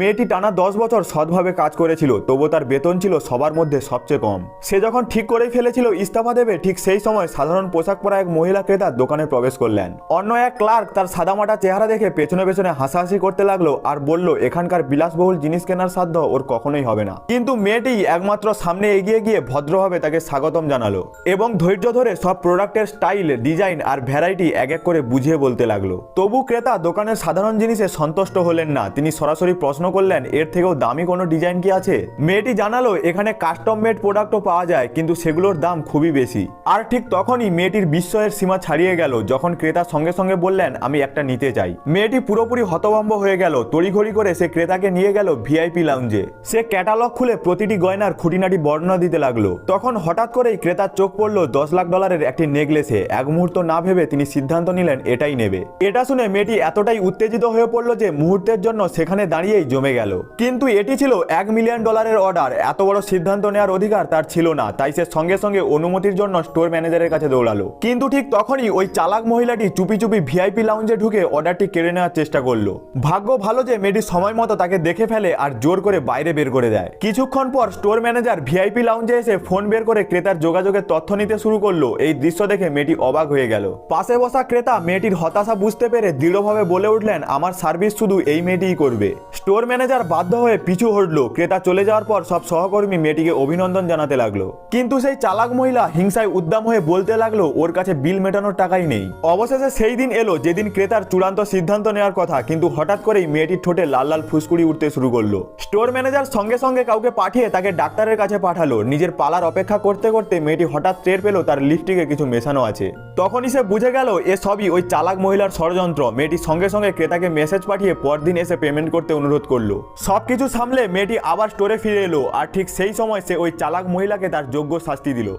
মেয়েটি টানা দশ বছর সৎভাবে কাজ করেছিল তবু তার বেতন ছিল সবার মধ্যে সবচেয়ে কম। সে যখন ঠিক করেই ফেলেছিল ইস্তফা দেবে, ঠিক সেই সময় সাধারণ পোশাক পরা এক মহিলা ক্রেতা দোকানে প্রবেশ করলেন। অন্য এক ক্লার্ক তার সাদামাটা চেহারা দেখে পেছনে পেছনে হাসাহাসি করতে লাগল আর বলল, এখানকার বিলাসবহুল জিনিস কেনার সাধ্য ওর কখনোই হবে না। কিন্তু মেয়েটি একমাত্র সামনে এগিয়ে গিয়ে ভদ্রভাবে তাকে স্বাগতম জানালো এবং ধৈর্য ধরে সব প্রোডাক্টের স্টাইল, ডিজাইন আর ভ্যারাইটি এক এক করে বুঝিয়ে বলতে লাগল। তবু ক্রেতা দোকানের সাধারণ জিনিসে সন্তুষ্ট হলেন না, তিনি সরাসরি প্রশ্ন করলেন, এর থেকেও দামি কোনো ডিজাইন কি আছে? মেয়েটি জানালো, এখানে কাস্টম মেড প্রোডাক্টও পাওয়া যায়, কিন্তু সেগুলোর দাম খুবই বেশি। আর ঠিক তখনই মেয়েটির বিস্ময়ের সীমা ছাড়িয়ে গেল, যখন ক্রেতা সঙ্গে সঙ্গে বললেন, আমি একটা নিতে চাই। মেয়েটি পুরোপুরি হতভম্ব হয়ে গেল, তড়িঘড়ি করে সে ক্রেতাকে নিয়ে গেল ভিআইপি লাউঞ্জে সে ক্যাটালগ খুলে প্রতিটি গয়নার খুঁটিনাটি বর্ণনা দিতে লাগল। তখন হঠাৎ করেই ক্রেতার চোখ পড়ল দশ লাখ ডলারের একটি নেকলেসে এক মুহূর্ত না ভেবে তিনি সিদ্ধান্ত নিলেন, এটাই নেবে। এটা শুনে মেয়েটি এতটাই উত্তেজিত হয়ে পড়ল যে মুহূর্তের জন্য সেখানে দাঁড়িয়েই জমে গেল। কিন্তু এটি ছিল এক মিলিয়ন ডলারের অর্ডার। এত বড় সিদ্ধান্ত নেওয়ার অধিকার তার ছিল না। তাই সে সঙ্গে সঙ্গে অনুমতির জন্য স্টোর ম্যানেজারের কাছে দৌড়ালো। কিন্তু ঠিক তখনই ওই চালাক মহিলাটি চুপি চুপি ভিআইপি লাউঞ্জে ঢুকে অর্ডারটি কেড়ে নেওয়ার চেষ্টা করল। ভাগ্য ভালো যে মেয়েটি সময় মতো তাকে দেখে ফেলে আর জোর করে বাইরে বের করে দেয়। কিছুক্ষণ পর স্টোর ম্যানেজার ভিআইপি লাউঞ্জে এসে ফোন বের করে ক্রেতার যোগাযোগের তথ্য নিতে শুরু করল। এই দৃশ্য দেখে মেয়েটি অবাক হয়ে গেল। পাশে বসা ক্রেতা মেয়েটির হতাশা বুঝতে পেরে দৃঢ়ভাবে বলে উঠলেন, আমার সার্ভিস শুধু এই মেয়েটিই করবে। স্টোর ম্যানেজার বাধ্য হয়ে পিছু হটলো। ক্রেতা চলে যাওয়ার পর সব সহকর্মী মেয়েটিকে অভিনন্দন জানাতে লাগল। কিন্তু সেই চালাক মহিলা হিংসায় উদ্দাম হয়ে বলতে লাগল, ওর কাছে বিল মেটানোর টাকাই নেই। অবশেষে সেই দিন এলো যেদিন ক্রেতার চূড়ান্ত সিদ্ধান্ত নেওয়ার কথা, কিন্তু হঠাৎ করেই মেয়েটির ঠোঁটে লাল লাল ফুসকুড়ি উঠতে শুরু করল। স্টোর ম্যানেজার সঙ্গে সঙ্গে কাউকে পাঠিয়ে তাকে ডাক্তারের কাছে পাঠালো। নিজের পালার অপেক্ষা করতে করতে মেয়েটি হঠাৎ টের পেল তার লিপস্টিকে কিছু মেশানো আছে। তখনই সে বুঝে গেল, এ সবই ওই চালাক মহিলার ষড়যন্ত্র। মেয়েটি সঙ্গে সঙ্গে ক্রেতাকে মেসেজ পাঠিয়ে পরদিন এসে পেমেন্ট করতে অনুরোধ করল। সবকিছু সামলে মেয়েটি আবার স্টোরে ফিরে এলো আর ঠিক সেই সময় সে ওই চালাক মহিলাকে তার যোগ্য শাস্তি দিল।